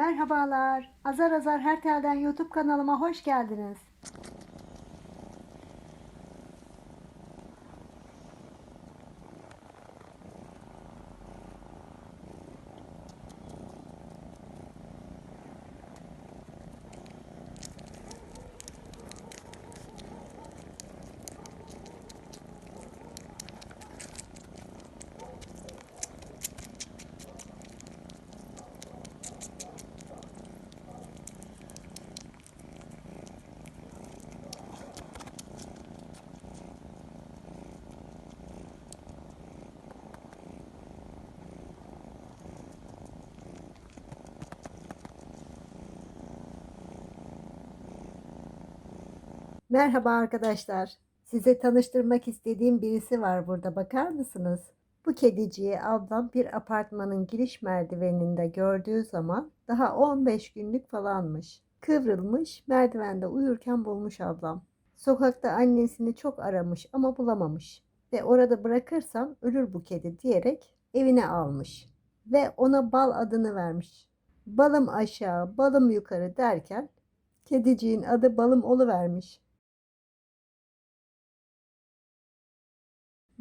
Merhabalar. Azar Azar Her Telden YouTube kanalıma hoş geldiniz. Merhaba arkadaşlar. Size tanıştırmak istediğim birisi var burada. Bakar mısınız? Bu kediciyi ablam bir apartmanın giriş merdiveninde gördüğü zaman daha 15 günlük falanmış. Kıvrılmış, merdivende uyurken bulmuş ablam. Sokakta annesini çok aramış ama bulamamış. Ve orada bırakırsam ölür bu kedi diyerek evine almış. Ve ona bal adını vermiş. Balım aşağı, balım yukarı derken kediciğin adı balım oluvermiş.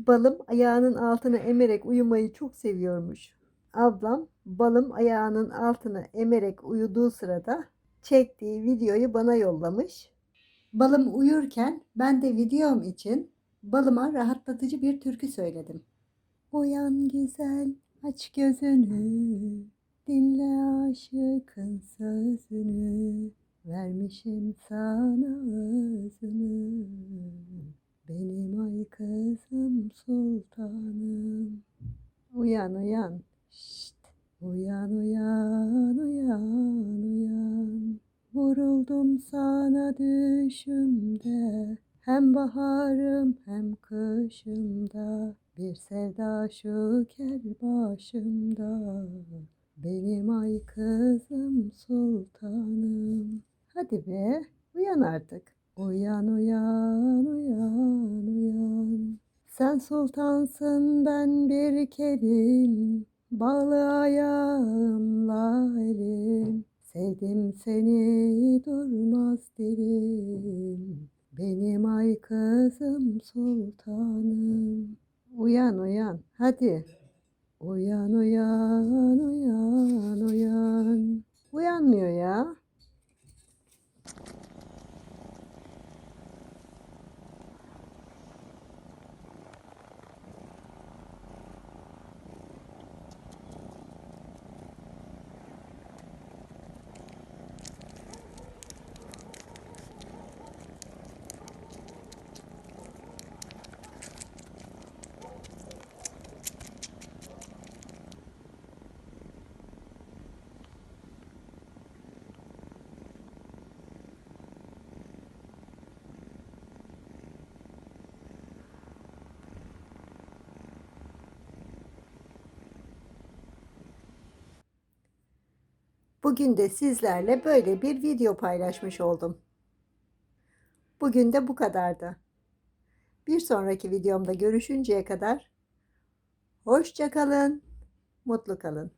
Balım ayağının altına emerek uyumayı çok seviyormuş. Ablam balım ayağının altına emerek uyuduğu sırada çektiği videoyu bana yollamış. Balım uyurken ben de videom için balıma rahatlatıcı bir türkü söyledim. Uyan güzel aç gözünü dinle aşıkın sözünü vermişim sana kızım sultanım. Uyan uyan. Şşt. Uyan uyan uyan uyan. Vuruldum sana düşümde. Hem baharım hem kışımda. Bir sevda şu kel başımda. Benim ay kızım sultanım. Hadi be uyan artık. Uyan uyan uyan uyan. Sen sultansın ben bir kedim. Bağlı ayağımla elim. Sevdim seni durmaz dilim. Benim ay kızım sultanım. Uyan uyan hadi. Uyan uyan uyan. Bugün de sizlerle böyle bir video paylaşmış oldum. Bugün de bu kadardı. Bir sonraki videomda görüşünceye kadar hoşça kalın, mutlu kalın.